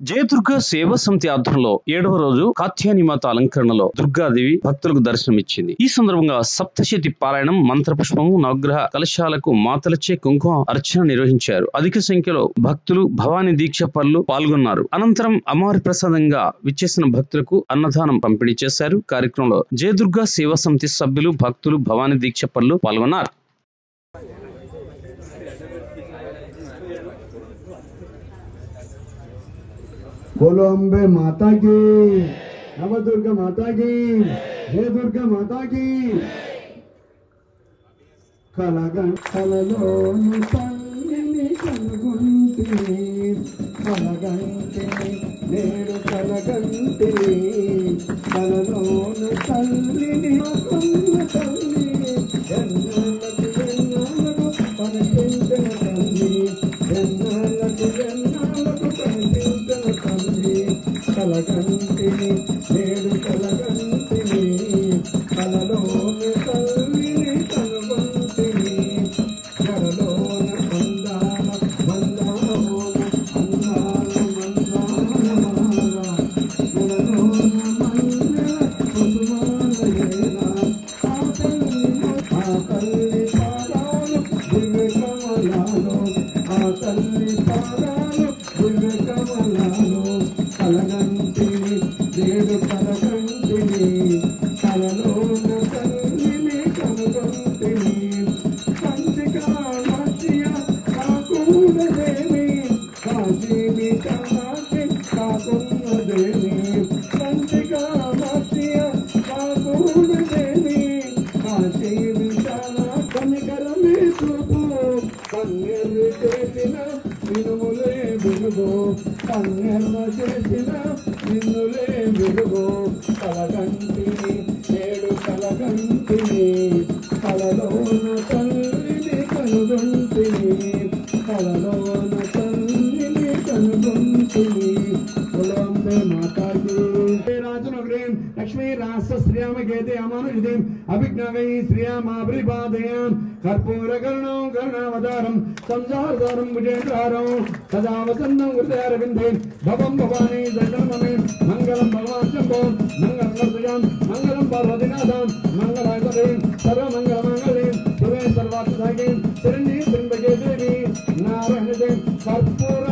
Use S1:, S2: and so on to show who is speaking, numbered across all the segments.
S1: జయదుర్గ సేవా సమితి ఆధ్వర్యంలో ఏడవ రోజు కాత్యాని మాత అలంకరణలో దుర్గాదేవి భక్తులకు దర్శనమిచ్చింది. ఈ సందర్భంగా సప్తశతి పారాయణం మంత్రపుష్పము నవగ్రహ కలశాలకు మాతలచే కుంకుమ అర్చన నిర్వహించారు. అధిక సంఖ్యలో భక్తులు భవానీ దీక్ష పనులు పాల్గొన్నారు. అనంతరం అమ్మవారి ప్రసాదంగా విచ్చేసిన భక్తులకు అన్నదానం పంపిణీ చేశారు. కార్యక్రమంలో జయదుర్గ సేవా సమితి సభ్యులు భక్తులు భవానీ దీక్ష పనులు పాల్గొన్నారు.
S2: बोलो अम्बे माता की नव दुर्गा माता की जय दुर्गा माता की కలగంటలలోని తల్లిని కనుగొంటిని కలగంటిని కలగంటిని నేడు కలగంటిని కలలోని తల్లిని కనుగొంటిని కలలోన మందార మందారోన అందాల మందారమాల కలలోన మందర కుసుమాలయేన ఆ తల్లి ఆ తల్లి పాదాలు దివ్య కమలాలో కన్నెర్ర చేసిన నిన్నులే వెలుగు కలగంటిని నేడు కలగంటిని కలలోన తల్లిని కనుగొంటిని కలలోన लक्ष्मीरास्य श्रियाम गेदे अमानुजदीम् अभिज्ञवै श्रियामाभिपादयाम् कर्पूरकर्णौ कर्णावतारम् सञ्जारदारम् भुजेन्द्रारौ सदा वसन्नं हृदयारविन्दे भवं भवानी दण्डं ममे मङ्गलं भगवान् शम्भो मङ्गलं कर्तयां मङ्गलं पार्वतीनाथां मङ्गलायतये सर्वमङ्गलमङ्गले सुरे सर्वार्थदायिनीं चिरञ्जीविम्बके देवी नारायणदेव कर्पूर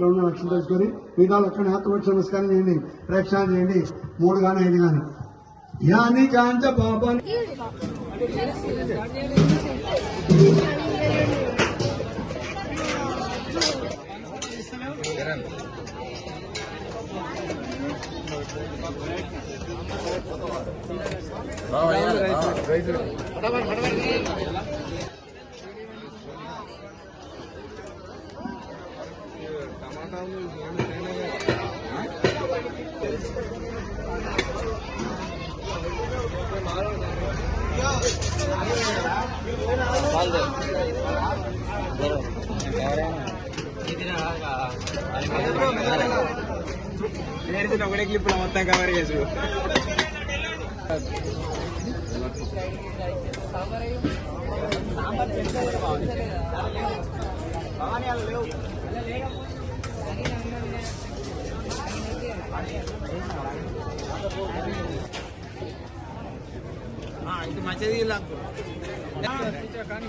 S2: బ్రహ్మణోధిపతి బ్రహ్మ శివమే ఇక్కడ ఉన్న లక్ష్మి తెలుసుకొని మిగతా లక్ష్మణ్ ఆత్మవచ్చు నమస్కారం చేయండి ప్రేక్షణ చేయండి. మూడు కానీ ఐదు కానీ యాని కాంత కాంచ రైతులు
S3: నేర్చిన ఒకటే క్లిప్ మొత్తం కవర్ చేసు ఇది మంచిది కానీ